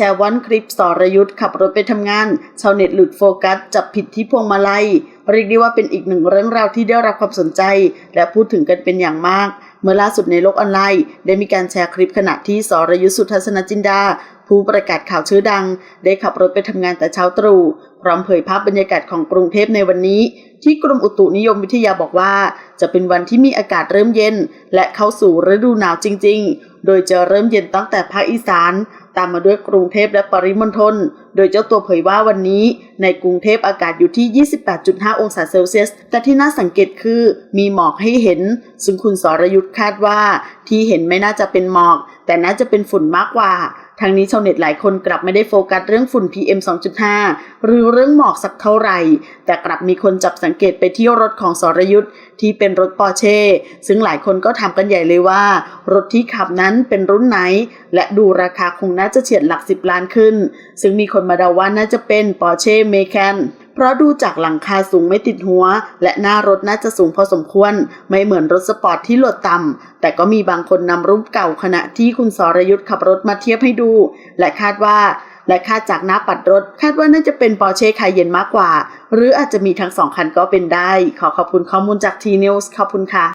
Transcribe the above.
ชร์วันคลิปสรยุทธ์ขับรถไปทำงาน ชาวเน็ตหลุดโฟกัส จับผิดที่พวงมาลัย เรียกได้ว่าเป็นอีกหนึ่งเรื่องราวที่ได้รับความสนใจ และพูดถึงกันเป็นอย่างมาก เมื่อล่าสุดในโลกออนไลน์ ได้มีการแชร์คลิปขณะที่สรยุทธ์สุทัศนจินดา ผู้ประกาศข่าวชื่อดัง ได้ขับรถไปทำงานแต่เช้าตรู่พร้อมเผยภาพบรรยากาศของกรุงเทพในวันนี้ ที่กรมอุตุนิยมวิทยาบอกว่า จะเป็นวันที่มีอากาศเริ่มเย็น และเข้าสู่ฤดูหนาวจริง ๆ โดยจะเริ่มเย็นตั้งแต่ภาคอีสาน ตามมาด้วยกรุงเทพและปริมณฑล ดยเจ้าตัวเผยว่าวันนี้ในกรุงเทพอากาศอยู่ที่ 28.5 องศาเซลเซียส แต่ที่น่าสังเกตคือมีหมอกให้เห็น ซึ่งคุณสรยุทธ์คาดว่าที่เห็นไม่น่าจะเป็นหมอก แต่น่าจะเป็นฝุ่นมากกว่าทางนี้ชาวเน็ตหลายคนกลับไม่ได้โฟกัสเรื่องฝุ่น PM 2.5 หรือเรื่องหมอกสักเท่าไหร่ แต่กลับมีคนจับสังเกตไปที่รถของสรยุทธ์ที่เป็นรถปอร์เช่ ซึ่งหลายคนก็ถามกันใหญ่เลยว่า รถที่ขับนั้นเป็นรุ่นไหน และดูราคาคงน่าจะเฉียดหลัก 10 ล้านขึ้น ซึ่งมีคนมาเดาว่าน่าจะเป็นปอร์เช่เมแคนเพราะดูจากหลังคาสูงไม่ติดหัว และหน้ารถน่าจะสูงพอสมควร ไม่เหมือนรถสปอร์ตที่โหลดต่ำแต่ก็มีบางคนนำรูปเก่าขณะที่คุณสรยุทธ์ขับรถมาเทียบให้ดู และคาดว่าและคาดจากหน้าปัดรถ คาดว่าน่าจะเป็นปอร์เช่คายเย็นมากกว่า หรืออาจจะมีทั้งสองคันก็เป็นได้ ขอขอบคุณข้อมูลจากทีนิวส์ขอบคุณค่ะ